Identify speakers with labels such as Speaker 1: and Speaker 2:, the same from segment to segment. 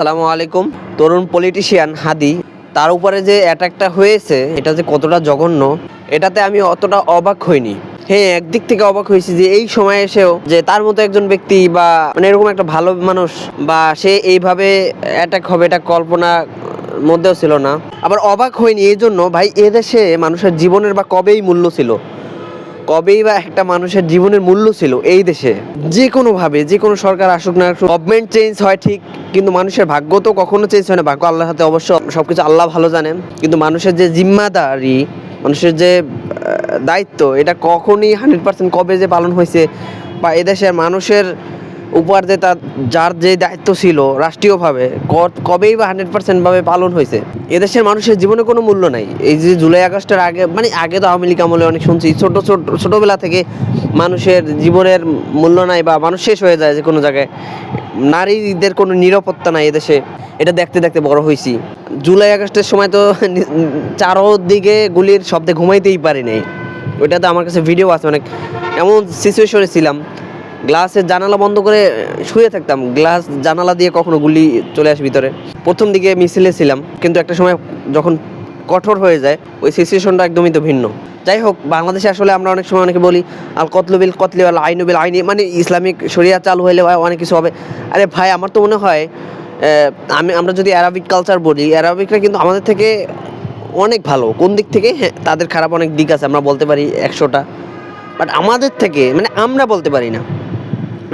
Speaker 1: সালামু আলাইকুম। তরুণ পলিটিশিয়ান হাদি, তার উপরে যে অ্যাটাকটা হয়েছে, এটা যে কতটা জঘন্য, এটাতে আমি অতটা অবাক হইনি। হ্যাঁ একদিক থেকে অবাক হয়েছি যে এই সময় এসেও যে তার মতো একজন ব্যক্তি বা মানে এরকম একটা ভালো মানুষ বা সে এইভাবে অ্যাটাক হবে, এটা কল্পনা মধ্যেও ছিল না। আবার অবাক হয়নি এই জন্য ভাই, এদেশে মানুষের জীবনের বা কবেই মূল্য ছিল? কবেই বা একটা মানুষের জীবনের মূল্য ছিল এই দেশে। যে কোনোভাবে যে কোনো সরকার আসুক না গভর্নমেন্ট চেঞ্জ হয় ঠিক, কিন্তু মানুষের ভাগ্য তো কখনো চেঞ্জ হয় না। ভাগ্য আল্লাহর হাতে অবশ্য সবকিছু আল্লাহ ভালো জানেন, কিন্তু মানুষের যে জিম্মাদারি, মানুষের যে দায়িত্ব, এটা কখনই হান্ড্রেড পার্সেন্ট কবে যে পালন হয়েছে, বা এদেশের মানুষের উপর যে তার যার যে দায়িত্ব ছিল রাষ্ট্রীয়ভাবে কবেই বা হান্ড্রেড পার্সেন্টভাবে পালন হয়েছে, এদেশের মানুষের জীবনে কোনো মূল্য নাই। এই যে জুলাই আগস্টের আগে মানে আগে তো আওয়ামী লীগ আমলে অনেক শুনছি, ছোট ছোট, ছোটোবেলা থেকে মানুষের জীবনের মূল্য নাই বা মানুষ শেষ হয়ে যায় যে কোনো জায়গায়। নারীদের কোনো নিরাপত্তা নাই এদেশে, এটা দেখতে দেখতে বড় হয়েছি। জুলাই আগস্টের সময় তো চারোদিকে গুলির শব্দে ঘুমাইতেই পারি নাই। ওইটা তো আমার কাছে ভিডিও আছে অনেক এমন সিচুয়েশনে ছিলাম গ্লাসের জানালা বন্ধ করে শুয়ে থাকতাম। গ্লাস জানালা দিয়ে কখনো গুলি চলে আসে ভিতরে। প্রথম দিকে মিছিলে ছিলাম, কিন্তু একটা সময় যখন কঠোর হয়ে যায়, ওই সিচুয়েশনটা একদমই তো ভিন্ন। যাই হোক, বাংলাদেশে আসলে আমরা অনেক সময় অনেকে বলি, আল কতলবিল কতলি আল আইনবিল আইনি মানে ইসলামিক শরিয়া চালু হইলে অনেক কিছু হবে। আরে ভাই, আমার তো মনে হয় আমি, আমরা যদি অ্যারাবিক কালচার বলি অ্যারাবিকরা কিন্তু আমাদের থেকে অনেক ভালো। কোন দিক থেকে? হ্যাঁ তাদের খারাপ অনেক দিক আছে, আমরা বলতে পারি একশোটা। বাট আমাদের থেকে মানে আমরা বলতে পারি না।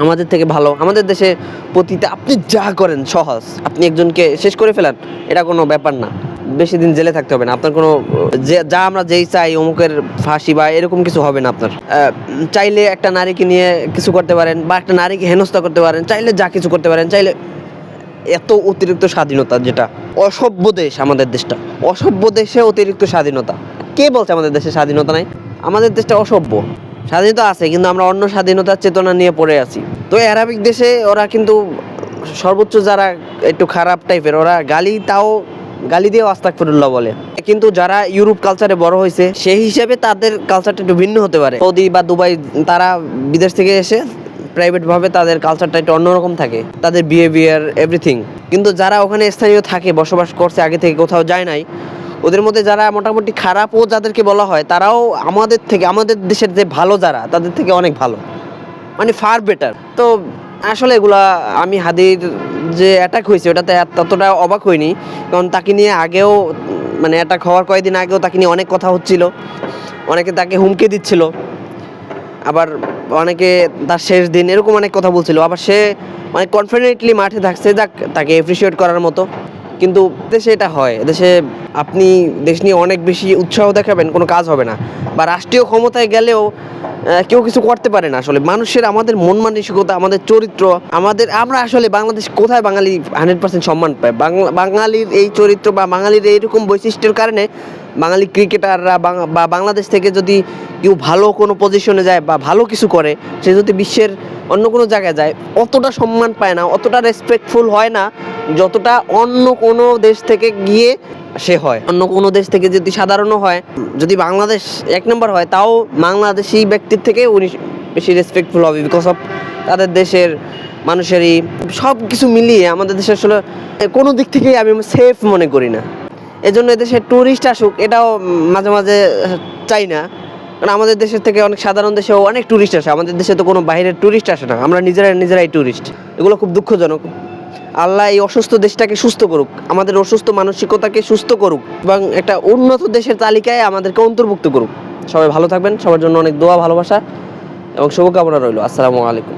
Speaker 1: আমাদের থেকে ভালো। আমাদের দেশে প্রতিটা আপনি যা করেন সহজ। আপনি একজনকে শেষ করে ফেলেন, এটা কোনো ব্যাপার না। বেশি দিন জেলে থাকতে হবে না। আপনার কোনো, যে, যা আমরা যেই চাই, অমুকের ফাঁসি বা এরকম কিছু হবে না আপনার। চাইলে একটা নারীকে নিয়ে কিছু করতে পারেন বা একটা নারীকে হেনস্থা করতে পারেন, চাইলে যা কিছু করতে পারেন, চাইলে এত অতিরিক্ত স্বাধীনতা যেটা, অসভ্য দেশ আমাদের দেশটা। অসভ্য দেশে অতিরিক্ত স্বাধীনতা। কে বলছে আমাদের দেশে স্বাধীনতা নাই? আমাদের দেশটা অসভ্য। স্বাধীনতা আছে, কিন্তু আমরা অন্য স্বাধীনতার চেতনা নিয়ে পড়ে আছি। তো অ্যারাবিক দেশে ওরা কিন্তু সর্বোচ্চ যারা একটু খারাপ টাইপের ওরা গালি তাও, গালি দিয়েও আস্তাকফিরুল্লাহ বলে। কিন্তু যারা ইউরোপ কালচারে বড় হয়েছে, সেই হিসেবে তাদের কালচারটা একটু ভিন্ন হতে পারে। সৌদি বা দুবাই, তারা বিদেশ থেকে এসে প্রাইভেটভাবে তাদের কালচারটা একটু অন্যরকম থাকে। তাদের বিহেভিয়ার এভরিথিং কিন্তু যারা ওখানে স্থানীয় থাকে, বসবাস করছে, আগে থেকে কোথাও যায় নাই ওদের মধ্যে যারা মোটামুটি খারাপও যাদেরকে বলা হয়, তারাও আমাদের থেকে, আমাদের দেশের যে ভালো যারা, তাদের থেকে অনেক ভালো। মানে ফার বেটার তো আসলে এগুলা আমি হাদির যে অ্যাটাক হয়েছে, ওটাতে ততটা অবাক হয়নি কারণ তাকে নিয়ে আগেও মানে অ্যাটাক হওয়ার কয়েকদিন আগেও তাকে নিয়ে অনেক কথা হচ্ছিল। অনেকে তাকে হুমকি দিচ্ছিল। আবার অনেকে তার শেষ দিন এরকম অনেক কথা বলছিল। আবার সে অনেক কনফিডেন্টলি মাঠে থাকছে, যাক, তাকে এপ্রিসিয়েট করার মতো। কিন্তু দেশে এটা হয়। দেশে আপনি, দেশ নিয়ে অনেক বেশি উৎসাহ দেখাবেন, কোনো কাজ হবে না। বা রাষ্ট্রীয় ক্ষমতায় গেলেও কেউ কিছু করতে পারে না আসলে। মানুষের আমাদের মন মানসিকতা, আমাদের চরিত্র, আমাদের, আমরা আসলে বাংলাদেশ কোথায় বাঙালি হান্ড্রেড পার্সেন্ট সম্মান পায়? বাঙালির এই চরিত্র বা বাঙালির এইরকম বৈশিষ্ট্যের কারণে বাঙালি ক্রিকেটাররা বা বাংলাদেশ থেকে যদি কেউ ভালো কোনো পজিশনে যায় বা ভালো কিছু করে, সে যদি বিশ্বের অন্য কোনো জায়গায় যায়, অতটা সম্মান পায় না, অতটা রেসপেক্টফুল হয় না, যতটা অন্য কোনো দেশ থেকে গিয়ে সে হয়। অন্য কোনো দেশ থেকে যদি সাধারণও হয়, যদি বাংলাদেশ এক নম্বর হয়, তাও বাংলাদেশি ব্যক্তির থেকে উনি বেশি রেসপেক্টফুল হবে বিকজ অফ তাদের দেশের মানুষেরই সব কিছু মিলিয়ে আমাদের দেশে আসলে কোনো দিক থেকেই আমি সেফ মনে করি না। এজন্য এদেশে ট্যুরিস্ট আসুক, এটাও মাঝে মাঝে চাই না। কারণ আমাদের দেশের থেকে অনেক সাধারণ দেশেও অনেক ট্যুরিস্ট আসে। আমাদের দেশে তো কোনো বাইরের ট্যুরিস্ট আসে না। আমরা নিজেরাই নিজেরাই ট্যুরিস্ট এগুলো খুব দুঃখজনক। আল্লাহ এই অসুস্থ দেশটাকে সুস্থ করুক। আমাদের অসুস্থ মানসিকতাকে সুস্থ করুক এবং একটা উন্নত দেশের তালিকায় আমাদেরকে অন্তর্ভুক্ত করুক। সবাই ভালো থাকবেন। সবার জন্য অনেক দোয়া, ভালোবাসা এবং শুভকামনা রইল। আসসালামু আলাইকুম।